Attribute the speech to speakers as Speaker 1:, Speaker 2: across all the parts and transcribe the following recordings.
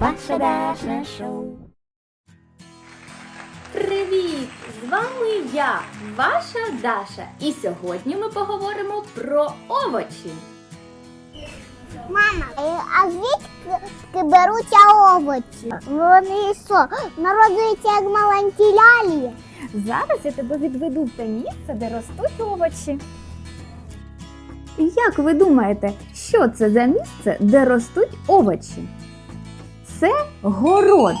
Speaker 1: Ваше Дашне шоу.
Speaker 2: Привіт! З вами я, ваша Даша. І сьогодні ми поговоримо про овочі.
Speaker 1: Мама, е, а звідки беруться овочі? Вони що, народжуються як маленькі лялі?
Speaker 3: Зараз я тебе відведу в те місце, де ростуть овочі. Як ви думаєте, що це за місце, де ростуть овочі? Це город.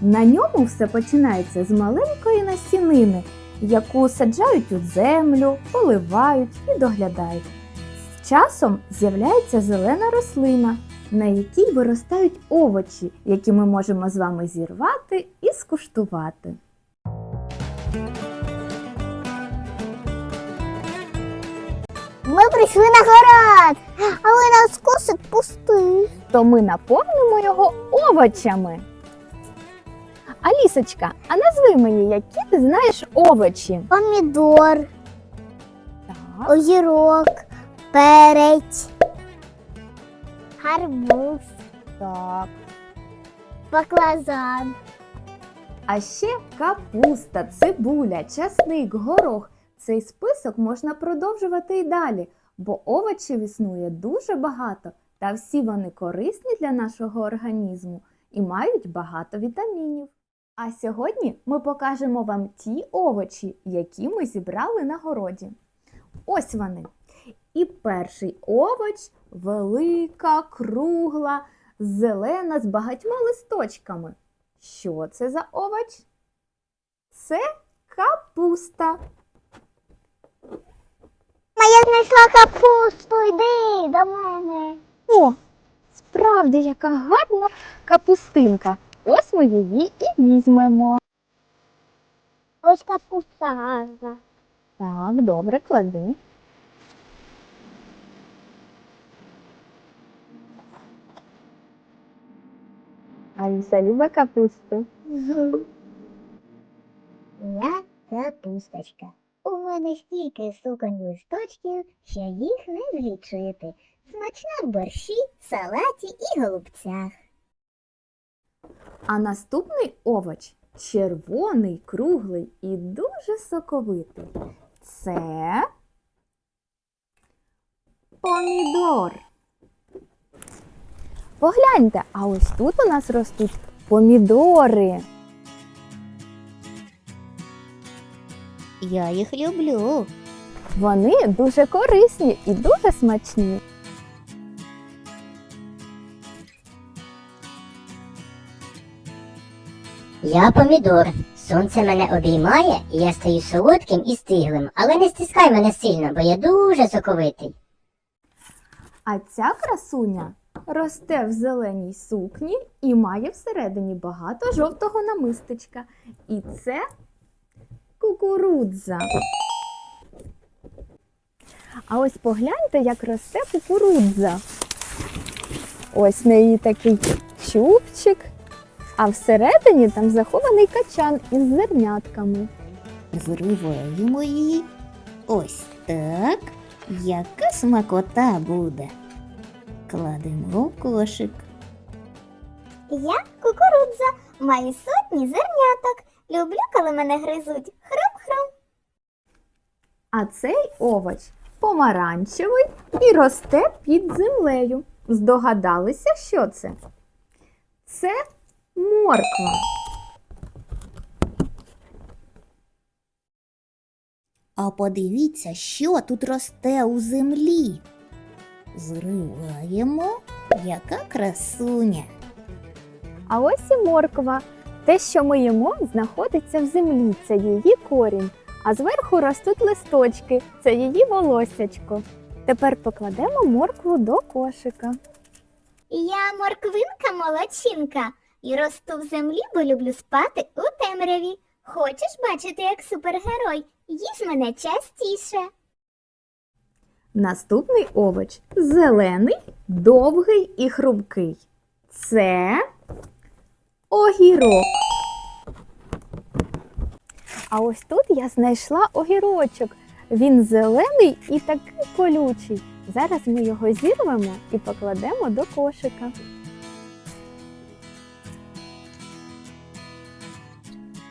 Speaker 3: На ньому все починається з маленької насінини, яку саджають у землю, поливають і доглядають. З часом з'являється зелена рослина, на якій виростають овочі, які ми можемо з вами зірвати і скуштувати.
Speaker 1: Ми прийшли на город, але наш кошик пустий.
Speaker 3: то ми наповнимо його овочами. Алісочка, а назви мені, які ти знаєш овочі?
Speaker 1: Помідор,
Speaker 3: Так,
Speaker 1: огірок, перець, гарбуз,
Speaker 3: так.
Speaker 1: баклажан.
Speaker 3: А ще капуста, цибуля, часник, горох. Цей список можна продовжувати і далі, бо овочів існує дуже багато, та всі вони корисні для нашого організму і мають багато вітамінів. А сьогодні ми покажемо вам ті овочі, які ми зібрали на городі. Ось вони. І перший овоч велика, кругла, зелена з багатьма листочками. Що це за овоч? Це капуста.
Speaker 1: Я знайшла капусту, йди до мене.
Speaker 3: О, справді, яка гарна капустинка. Ось ми її і візьмемо.
Speaker 1: Ось капуста гарна.
Speaker 3: Так, добре, клади. Аліса любить капусту.
Speaker 1: Я капусточка. Мене стільки суконь листочків, що їх не злічити. Смачна в борщі, салаті і голубцях.
Speaker 3: А наступний овоч червоний, круглий і дуже соковитий. Це помідор. Погляньте, а ось тут у нас ростуть помідори.
Speaker 1: Я їх люблю.
Speaker 3: Вони дуже корисні і дуже смачні.
Speaker 4: Я помідор. Сонце мене обіймає, і я стаю солодким і стиглим, але не стискай мене сильно, бо я дуже соковитий.
Speaker 3: А ця красуня росте в зеленій сукні і має всередині багато жовтого намистечка. І це кукурудза. А ось погляньте, як росте кукурудза. Ось в неї такий чубчик, а всередині там захований качан із зернятками.
Speaker 5: Зриваємо її. Ось так. Яка смакота буде. Кладемо в кошик.
Speaker 1: Я кукурудза, маю сотні зерняток. Люблю, коли мене гризуть. Хрум-хрум.
Speaker 3: А цей овоч помаранчевий і росте під землею. Здогадалися, що це? Це морква.
Speaker 5: А подивіться, що тут росте у землі. Зриваємо. Яка красуня.
Speaker 3: А ось і морква. Те, що ми їмо, знаходиться в землі. Це її корінь. А зверху ростуть листочки. Це її волоссячко. Тепер покладемо моркву до кошика.
Speaker 1: Я морквинка молодчинка і росту в землі, бо люблю спати у темряві. Хочеш бачити, як супергерой? Їж мене частіше.
Speaker 3: Наступний овоч зелений, довгий і хрупкий. Це огірок. А ось тут я знайшла огірочок. Він зелений і такий колючий. Зараз ми його зірвемо і покладемо до кошика.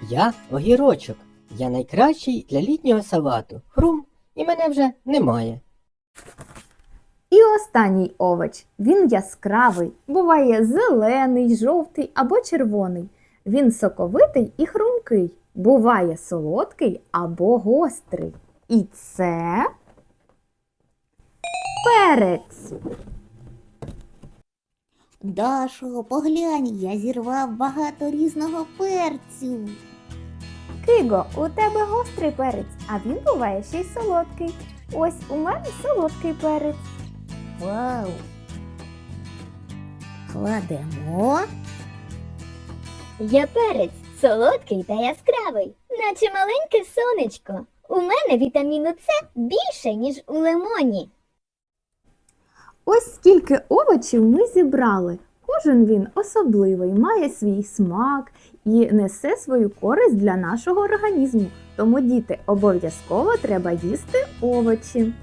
Speaker 6: Я огірочок. Я найкращий для літнього салату. Хрум і мене вже немає.
Speaker 3: І останній овоч. Він яскравий, буває зелений, жовтий або червоний. Він соковитий і хрумкий, буває солодкий або гострий. І це перець.
Speaker 5: Дашо, поглянь, я зірвав багато різного перцю.
Speaker 3: Киго, у тебе гострий перець, а він буває ще й солодкий. Ось у мене солодкий перець.
Speaker 5: Вау. Кладемо.
Speaker 1: Я перець солодкий та яскравий, наче маленьке сонечко. У мене вітаміну С більше, ніж у лимоні.
Speaker 3: Ось скільки овочів ми зібрали. Кожен він особливий, має свій смак і несе свою користь для нашого організму. Тому діти обов'язково треба їсти овочі.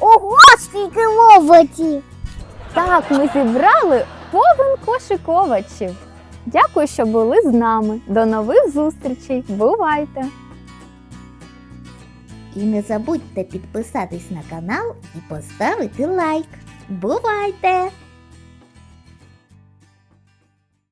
Speaker 1: Ого, скільки овочів!
Speaker 3: Так, ми зібрали повен кошик овочів. Дякую, що були з нами. До нових зустрічей. Бувайте!
Speaker 5: І не забудьте підписатись на канал і поставити лайк. Бувайте!